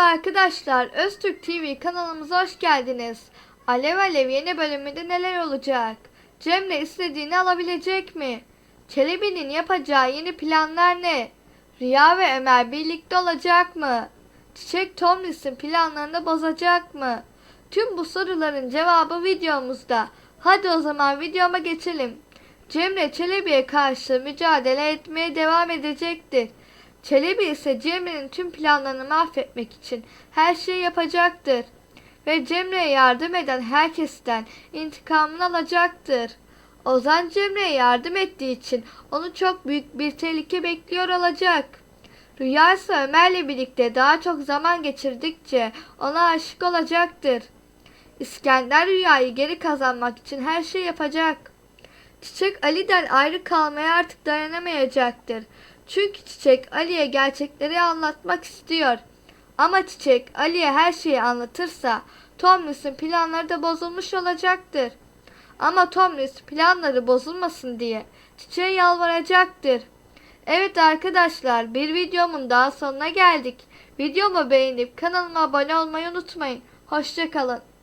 arkadaşlar, Öztürk TV kanalımıza hoş geldiniz. Alev Alev yeni bölümünde neler olacak? Cemre istediğini alabilecek mi? Çelebi'nin yapacağı yeni planlar ne? Rüya ve Ömer birlikte olacak mı? Çiçek Tomris'in planlarını bozacak mı? Tüm bu soruların cevabı videomuzda. Hadi o zaman videoma geçelim. Cemre Çelebi'ye karşı mücadele etmeye devam edecektir. Çelebi ise Cemre'nin tüm planlarını mahvetmek için her şeyi yapacaktır. Ve Cemre'ye yardım eden herkesten intikamını alacaktır. Ozan Cemre'ye yardım ettiği için onu çok büyük bir tehlike bekliyor olacak. Rüya ise Ömer'le birlikte daha çok zaman geçirdikçe ona aşık olacaktır. İskender Rüya'yı geri kazanmak için her şey yapacak. Çiçek Ali'den ayrı kalmaya artık dayanamayacaktır. Çünkü Çiçek Ali'ye gerçekleri anlatmak istiyor. Ama Çiçek Ali'ye her şeyi anlatırsa Tomris'in planları da bozulmuş olacaktır. Ama Tomris planları bozulmasın diye Çiçeğe yalvaracaktır. Evet arkadaşlar bir videomun daha sonuna geldik. Videomu beğenip kanalıma abone olmayı unutmayın. Hoşçakalın.